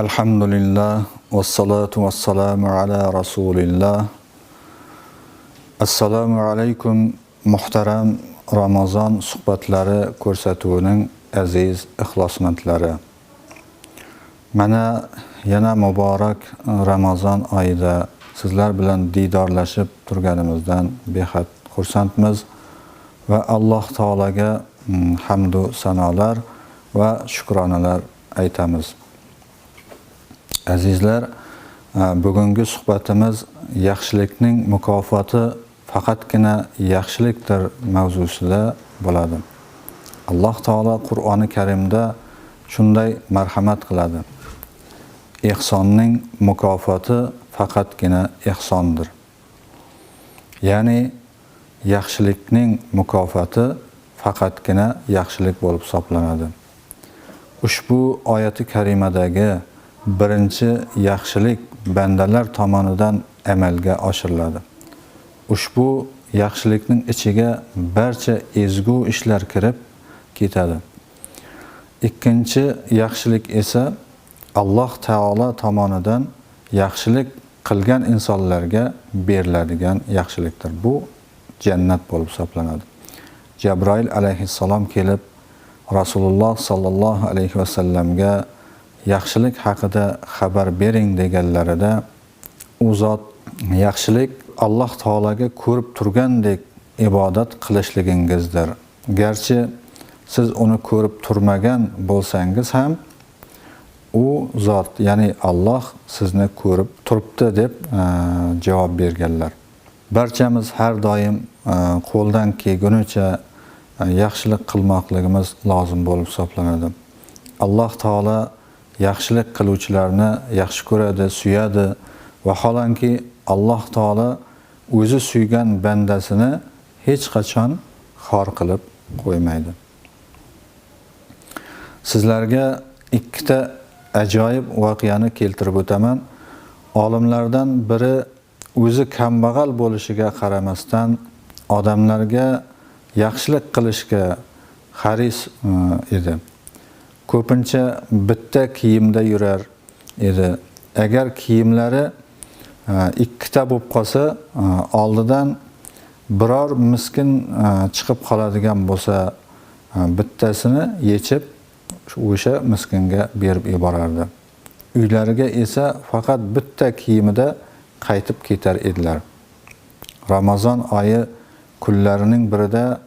alhamdulillah vassalatu vassalamu ala rasulillah. Assalomu alaykum muhtaram ramazon suhbatlari ko'rsatuvining aziz ixlosmandlari mana yana muborak ramazon oyida sizlar bilan diydorlashib turganimizdan behad xursandmiz va alloh taologa mm, hamdu sanolar va shukronalar aytamiz azizlar bugungi suhbatimiz yaxshilikning mukofoti faqatgina yaxshilikdir mavzusida bo'ladi. Alloh taolo qur'oni karimda shunday marhamat qiladi. Ehsonning mukofoti faqatgina ehsondir. Ya'ni yaxshilikning mukofoti faqatgina yaxshilik bo'lib hisoblanadi. Ushbu oyati karimadagi birinchi yaxshilik bandalar tomonidan amalga oshiriladi. Ushbu yaxshilikning ichiga barcha ezgu ishlar kirib ketadi. İkkinchi yaxshilik esa alloh taolo tomonidan yaxshilik qilgan insonlarga beriladigan yaxshilikdir. Bu jannat bo'lib hisoblanadi. Jabroil alayhissalom kelib rasululloh sollallohu alayhi vasallamga yaxshilik haqida xabar bering deganlarida u zot yaxshilik alloh taologa ko'rib turgandek ibodat qilishligingizdir garchi siz uni ko'rib turmagan bo'lsangiz ham u zot ya'ni alloh sizni ko'rib turibdi deb javob berganlar. Barchamiz har doim qo'ldan kelgunicha yaxshilik qilmoqligimiz lozim bo'lib hisoblanadi. Alloh taolo yaxshilik qiluvchilarni yaxshi ko'radi suyadi. Vaholanki alloh taolo o'zi suygan bandasini hech qachon xor qilib qo'ymaydi. Sizlarga ikkita ajoyib voqeani keltirib o'taman. Olimlardan biri o'zi kambag'al bo'lishiga qaramasdan odamlarga yaxshilik qilishga haris e, edi. Ko'pincha bitta kiyimda yurar edi. Agar kiyimlari ikkita bo'lib qolsa oldidan biror miskin chiqib qoladigan bo'lsa bittasini yechib o'sha miskinga berib yuborardi. Uylariga esa faqat bitta kiyimida qaytib ketar edilar. Ramazon oyi kunlarining birida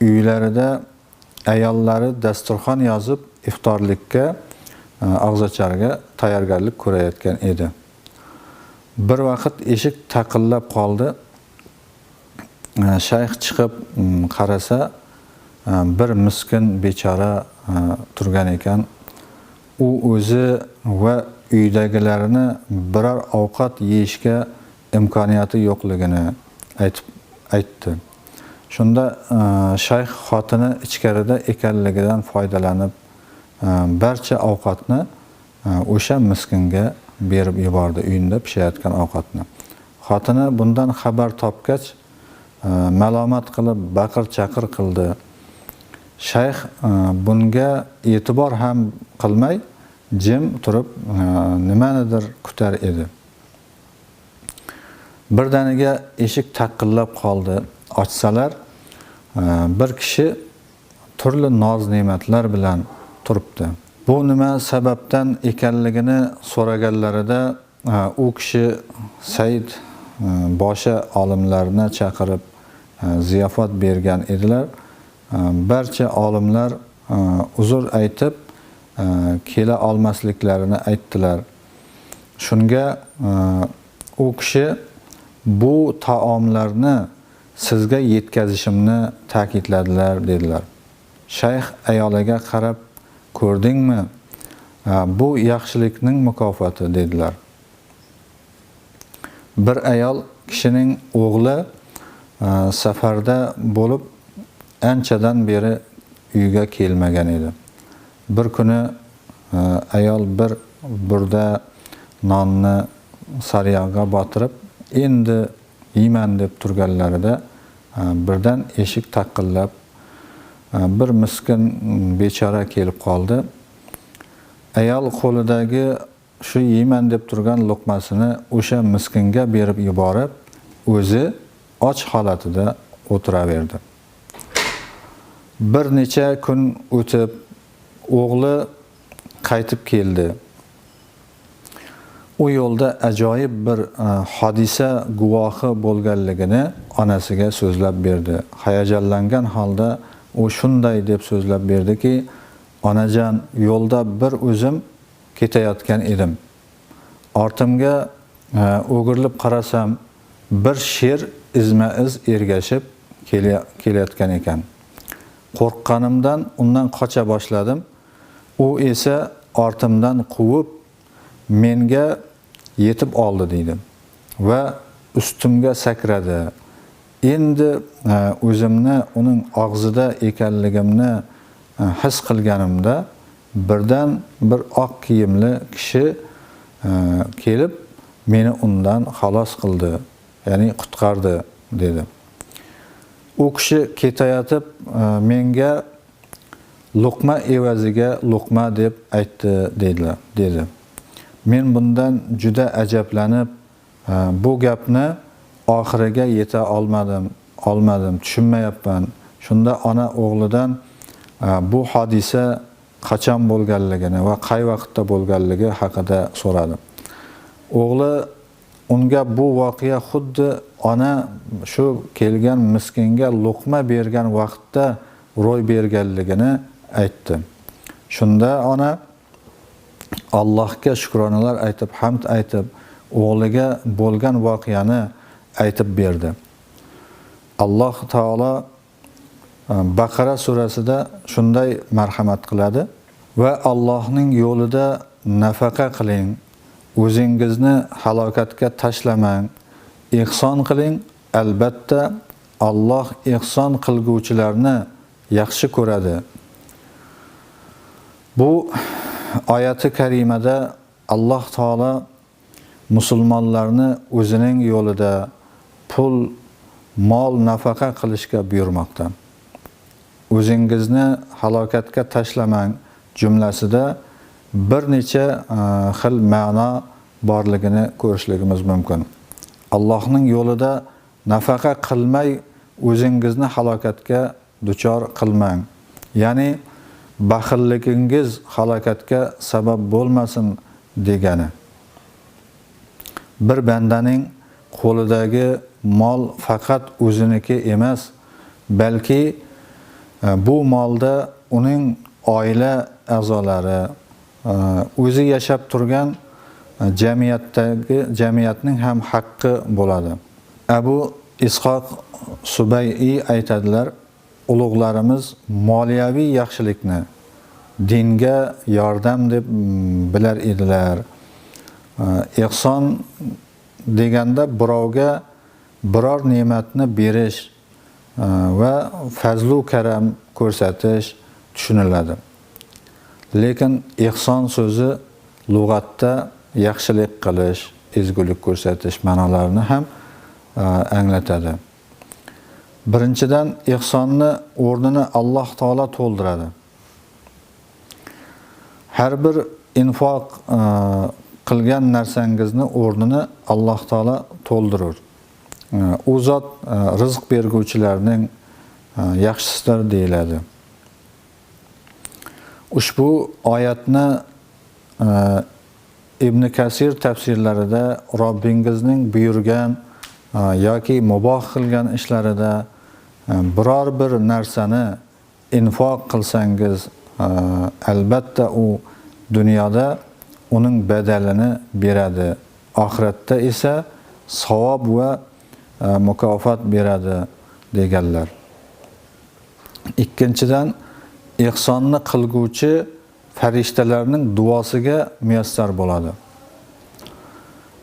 uylarida ayollari dasturxon yozib iftorlikka e, og'zacharga tayyorgarlik ko'rayotgan edi. Bir vaqt eshik taqillab qoldi. E, shayx chiqib qarasa e, bir miskin bechora turgan ekan. U o'zi va uydagilarini biror ovqat yeyishga imkoniyati yo'qligini aytib aytdi. Shunda e, shayx xotini ichkarida ekanligidan foydalanib e, barcha ovqatni e, o'sha miskinga berib yubordi uyinda pishayotgan ovqatni. Xotini bundan xabar topgach malomat qilib baqir chaqir qildi. Shayx bunga e'tibor ham qilmay jim turib nimanidir kutar edi. Birdaniga eshik taqillab qoldi. Ochsalar bir kishi turli noz ne'matlar bilan turibdi. Bu nima sababdan ekanligini so'raganlarida u kishi said boshi olimlarni chaqirib ziyofat bergan edilar. Barcha olimlar uzr aytib kela olmasliklarini aytdilar. Shunga u kishi bu taomlarni sizga yetkazishimni ta'kidladilar dedilar. Shayx ayoliga qarab ko'rdingmi bu yaxshilikning mukofoti dedilar. Bir ayol kishining o'g'li e, safarda bo'lib anchadan beri uyga kelmagan edi. Bir kuni e, ayol bir burda nonni sariyog'ga botirib endi yeyman deb turganlarida e, birdan eshik taqillab e, bir miskin bechora kelib qoldi. Ayol qo'lidagi shu yeyman deb turgan luqmasini o'sha miskinga berib yuborib o'zi och holatida o'tiraverdi. Bir necha kun o'tib o'g'li qaytib keldi. U yo'lda ajoyib bir e, hodisa guvohi bo'lganligini onasiga so'zlab berdi. Hayajonlangan holda u shunday deb so'zlab berdiki onajon yo'lda bir o'zim ketayotgan edim. Ortimga e, o'girilib qarasam bir sher izma iz ergashib kelayotgan ekan. Qo'rqqanimdan undan qocha boshladim. U esa ortimdan quvib menga yetib oldi deydi va ustimga sakradi. Endi e, o'zimni uning og'zida ekanligimni e, his qilganimda birdan bir oq kiyimli kishi e, kelib meni undan xalos qildi ya'ni qutqardi dedi. U kishi ketayotib menga luqma evaziga luqma deb aytdi dedilar dedi men bundan juda ajablanib bu gapni oxiriga yeta olmadim olmadim tushunmayapman. Shunda ona o'g'lidan bu hodisa qachon bo'lganligini va qay vaqtda bo'lganligi haqida so'radi o'g'li unga bu voqea xuddi ona shu kelgan miskinga luqma bergan vaqtda ro'y berganligini aytdi. Shunda ona allohga shukronalar aytib hamd aytib o'g'liga bo'lgan voqeani aytib berdi. Alloh taolo e, baqara surasida shunday marhamat qiladi. Va allohning yo'lida nafaqa qiling o'zingizni halokatga tashlamang ehson qiling. Albatta alloh ehson qilguvchilarni yaxshi ko'radi. Bu oyati karimada alloh taolo musulmonlarni o'zining yo'lida pul mol nafaqa qilishga buyurmoqda o'zingizni halokatga tashlamang jumlasida bir necha e, xil ma'no borligini ko'rishligimiz mumkin. Allohning yo'lida nafaqa qilmay o'zingizni halokatga duchor qilmang. Ya'ni baxilligingiz halokatga sabab bo'lmasin degani. Bir bandaning qo'lidagi mol faqat o'ziniki emas balki e, bu molda uning oila a'zolari e, o'zi yashab turgan e, jamiyatdagi jamiyatning ham haqqi bo'ladi. Abu ishoq subayiy aytadilar ulug'larimiz moliyaviy yaxshilikni dinga yordam deb mm, bilar edilar. Ehson deganda birovga biror ne'matni berish va fazlu karam ko'rsatish tushuniladi. Lekin ehson so'zi lug'atda yaxshilik qilish ezgulik ko'rsatish ma'nolarini ham anglatadi birinchidan ehsonni o'rnini alloh taolo to'ldiradi. Har bir infoq e, qilgan narsangizni o'rnini alloh taolo to'ldirur. E, u zot e, rizq berguvchilarning yaxshisidir deyiladi. Ushbu oyatni ibn kasir tafsirlarida robbingizning buyurgan yoki muboh qilgan ishlarida biror bir narsani infoq qilsangiz albatta u dunyoda uning badalini beradi. Oxiratda esa savob va mukofot beradi deganlar. İkkinchidan ehsonni qilguvchi farishtalarning duosiga muyassar bo'ladi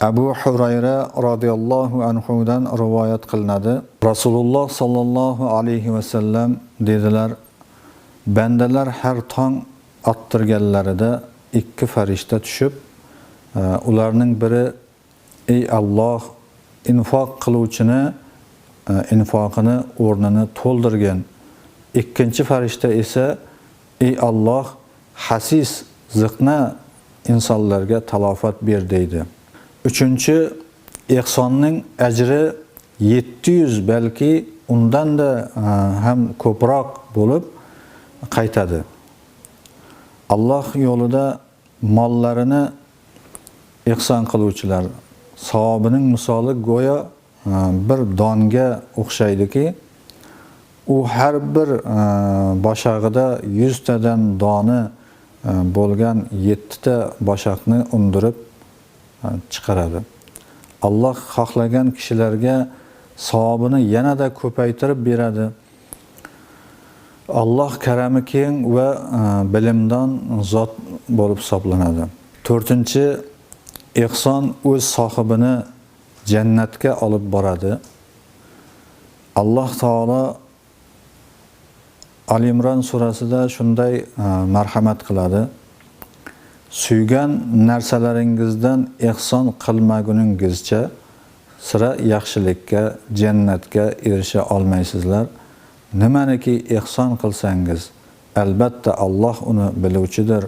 abu hurayra roziyallohu anhudan rivoyat qilinadi rasululloh sollallohu alayhi vasallam dedilar bandalar har tong ottirganlarida ikki farishta tushib e, ularning biri ey alloh infoq qiluvchini e, infoqini o'rnini to'ldirgin. İkkinchi farishta esa ey alloh hasis ziqna insonlarga talofat ber deydi uchinchi ehsonning ajri yetti yuz balki undanda e, ham ko'proq bo'lib qaytadi alloh yo'lida mollarini ehson qiluvchilar savobining misoli go'yo e, bir donga o'xshaydiki u har bir e, boshog'ida yuztadan doni e, bo'lgan yettita boshoqni undirib chiqaradi alloh xohlagan kishilarga savobini yanada ko'paytirib beradi. Alloh karami keng va bilimdon zot bo'lib hisoblanadi. To'rtinchi ehson o'z sohibini jannatga olib boradi. Alloh taolo ali imron surasida shunday marhamat qiladi suygan narsalaringizdan ehson qilmaguningizcha sira yaxshilikka jannatga erisha olmaysizlar. Nimaniki ehson qilsangiz albatta Alloh uni biluvchidir.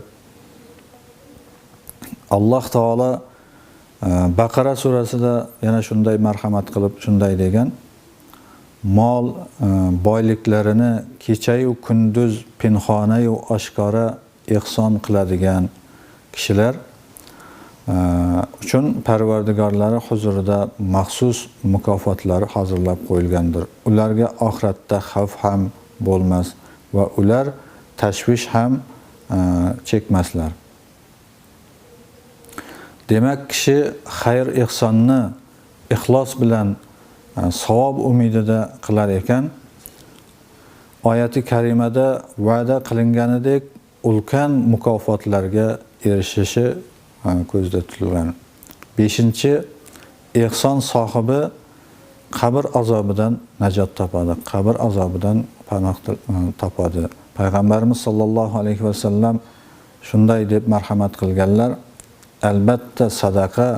Alloh taolo e, baqara surasida yana shunday marhamat qilib shunday degan. Mol e, boyliklarini kechayu kunduz pinxonayu oshkora ehson qiladigan kishilar e, uchun parvardigorlari huzurida maxsus mukofotlar hozirlab qo'yilgandir. Ularga oxiratda xavf ham bo'lmas va ular tashvish ham e, chekmaslar. Demak kishi xayr ehsonni ixlos bilan e, savob umidida qilar ekan. Oyati karimada va'da qilinganidek ulkan mukofotlarga erishishi ko'zda tutilgan. Beshinchi ehson sohibi qabr azobidan najot topadi. Qabr azobidan panoh topadi. Payg'ambarimiz sollallohu alayhi vasallam shunday deb marhamat qilganlar albatta sadaqa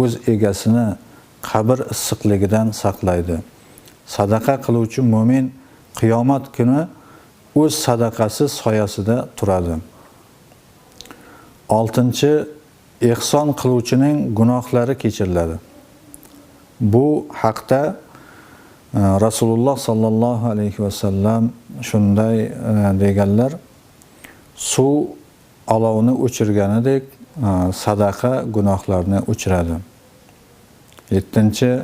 o'z egasini qabr issiqligidan saqlaydi. Sadaqa qiluvchi mo'min qiyomat kuni o'z sadaqasi soyasida turadi. Oltinchi ehson qiluvchining gunohlari kechiriladi bu haqda e, rasululloh sollallohu alayhi vasallam shunday e, deganlar suv olovni o'chirganidek sadaqa gunohlarni o'chiradi. Yettinchi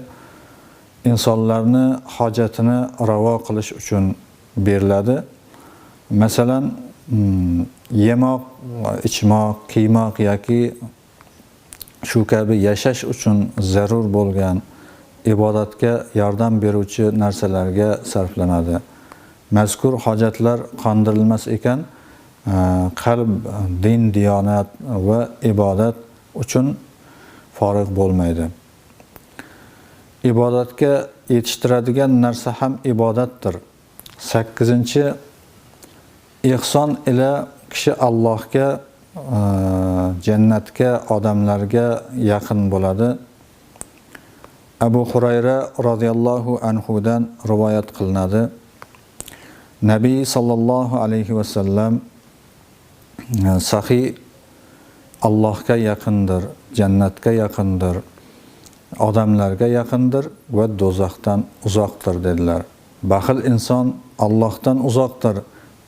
insonlarni hojatini ravo qilish uchun beriladi. Masalan yemoq ichmoq kiymoq yoki shu kabi yashash uchun zarur bo'lgan ibodatga yordam beruvchi narsalarga sarflanadi. Mazkur hojatlar qondirilmas ekan e, qalb din diyonat va ibodat uchun forig' bo'lmaydi. Ibodatga yetishtiradigan narsa ham ibodatdir. Sakkizinchi ehson ila kishi allohga jannatga odamlarga yaqin bo'ladi. Abu hurayra roziyallohu anhudan rivoyat qilinadi. Nabiy sollallohu alayhi vasallam sahiy allohga yaqindir jannatga yaqindir odamlarga yaqindir va do'zaxdan uzoqdir dedilar. Baxil inson allohdan uzoqdir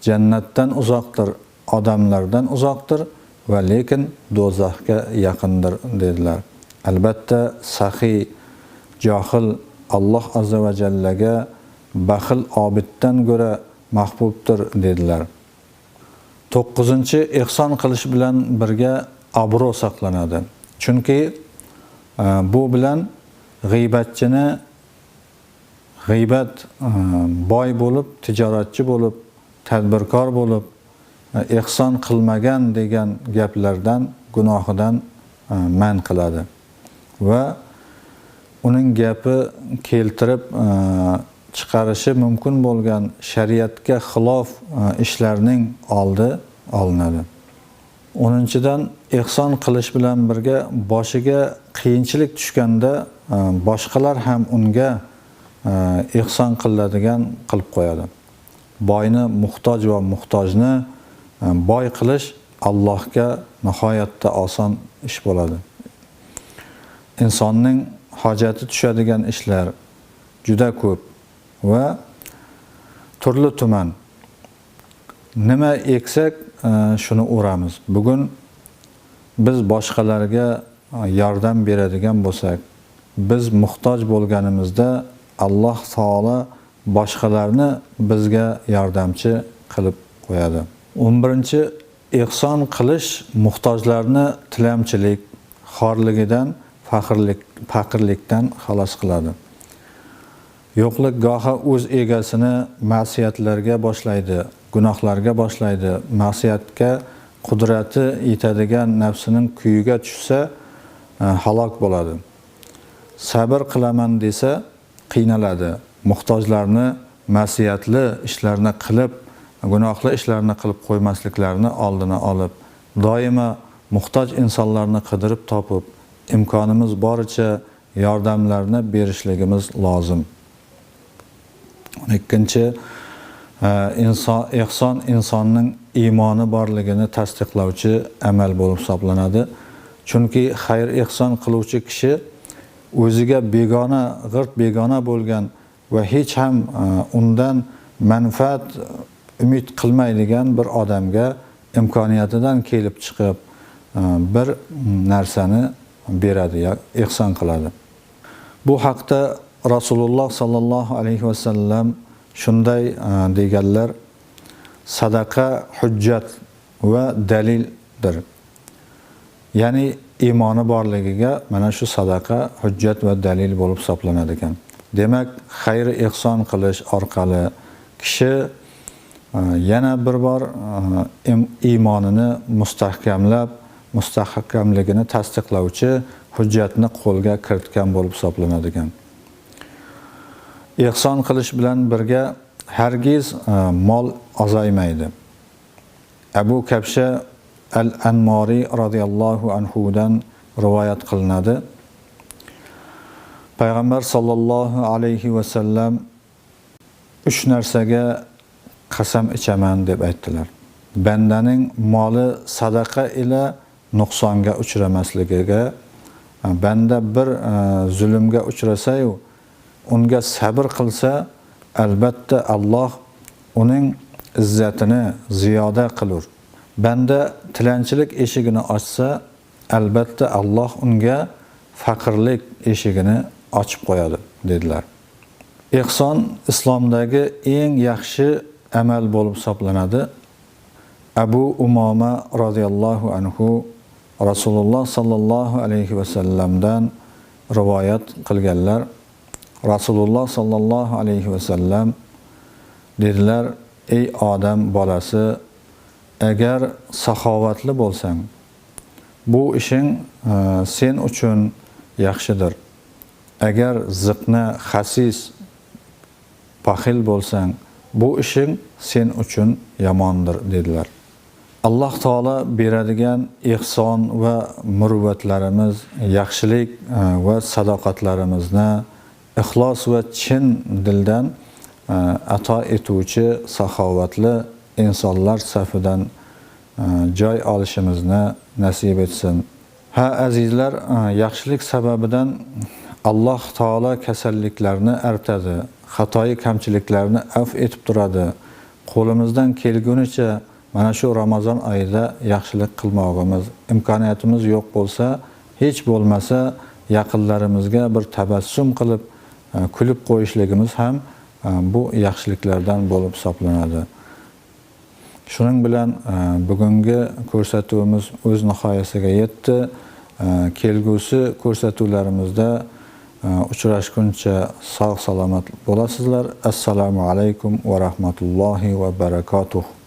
cennetten uzaktır, adamlardan uzaktır ve lekin dozahka yakındır dediler. Elbette sahi, cahil Allah azze ve celle'ge baxil obiddan ko'ra mahbubdir dediler. 9. ihson qilish bilan birga obro' saqlanadi. Chunki e, bu bilan g'iybatchini g'iybat e, boy bo'lib, tijoratchi bo'lib tadbirkor bo'lib e, ehson qilmagan degan gaplardan gunohidan e, man qiladi. Va uning gapi keltirib e, chiqarishi mumkin bo'lgan shariatga xilof ishlarning oldi olinadi. O'ninchidan ehson qilish bilan birga boshiga qiyinchilik tushganda boshqalar ham unga ehson qiladigan qilib qo'yadi. Boyni muhtoj va muhtojni e, boy qilish Allohga nihoyatda oson ish bo'ladi. Insonning hojati tushadigan ishlar juda ko'p va turli tuman. Nima eksak, e, shuni o'ramiz. Bugun biz boshqalarga yordam beradigan bo'lsak, biz muhtoj bo'lganimizda Alloh taolo boshqalarni bizga yordamchi qilib qo'yadi. 11 ehson qilish muhtojlarni tilamchilik, xorligidan, faxrlik faqirlikdan xalos qiladi. Yo'qlik gohi o'z egasini ma'siyatlarga boshlaydi, gunohlarga boshlaydi, ma'siyatga qudrati yetadigan nafsining kuyiga tushsa eh, halok bo'ladi. Sabr qilaman desa qiynaladi. Muhtojlarni ma'siyatli ishlarni qilib, gunohli ishlarni qilib qo'ymasliklarini oldini olib, doimo muhtoj insonlarni qidirib topib, imkonimiz boricha yordamlarni berishligimiz lozim. Ikkinchi e, inson ihson insonning iymoni borligini tasdiqlovchi amal bo'lib hisoblanadi. Chunki xayr ihson qiluvchi kishi o'ziga begona, g'irt begona bo'lgan va hech ham e, undan manfaat umid qilmaydigan bir odamga imkoniyatidan kelib chiqib e, bir narsani beradi, ihson qiladi. Bu haqda Rasululloh sallallohu alayhi vasallam shunday e, deganlar sadaqa hujjat va dalildir. Ya'ni iymoni borligiga mana shu sadaqa hujjat va dalil bo'lib hisoblanadi ekan. Demak, xayr ihson qilish orqali kishi e, yana bir bor e, iymonini mustahkamlab, mustahkamligini tasdiqlovchi hujjatni qo'lga kiritgan bo'lib hisoblanadigan ehson Ihson qilish bilan birga hargiz e, mol ozaymaydi Abu Kabsha Al-Anmori radhiyallohu anhudan rivoyat qilinadi. Peyğəmbər sallallahu alayhi və sallam üç nərsəyə qəsəm içəmən deyib aytdılar. Bəndənin malı sadaqa ilə nuqsanğa uçramasligigə, e, bəndə bir ə, zülmgə uçrasayu, unga sabr qilsa, albatta Alloh uning izzatini ziyoda qilur. Banda tilanchilik eshigini ochsa, albatta Alloh unga faqirlik eshigini açıb qoyadı dedilər. İhsan İslamdakı ən yaxşı əməl olub hesablanады. Əbu Umama radiyallahu anhu Rasulullah sallallahu alayhi və sallamdan rivayət qılganlar Rasulullah sallallahu alayhi və sallam dedilər: "Ey adam balası, əgər səxavətli bolsan, bu işin e, sen üçün yaxşıdır. Agar ziqna, xasis, baxil bo'lsang, bu ishing sen uchun yomondir" dedilar. Alloh taolo beradigan ihson va muruvvatlarimiz, yaxshilik e, va sadoqatlarimizni ixlos va chin dildan e, ato etuvchi saxovatli insonlar safidan e, joy olishimizni nasib etsin. Ha azizlar, yaxshilik sababidan Alloh taolo kasalliklarni artadi, xatoyi kamchiliklarni af etib turadi. Qo'limizdan kelgunicha mana shu Ramazon oyida yaxshilik qilmog'imiz, imkoniyatimiz yo'q bo'lsa, hech bo'lmasa yaqinlarimizga bir tabassum qilib kulib qo'yishligimiz ham bu yaxshiliklardan bo'lib hisoblanadi. Shuning bilan bugungi ko'rsatuvimiz o'z nihoyasiga yetdi. Kelgusi ko'rsatuvlarimizda uchrashguncha sog' salomat bo'lasizlar. Assalomu alaykum va rahmatullohi va barakotuh.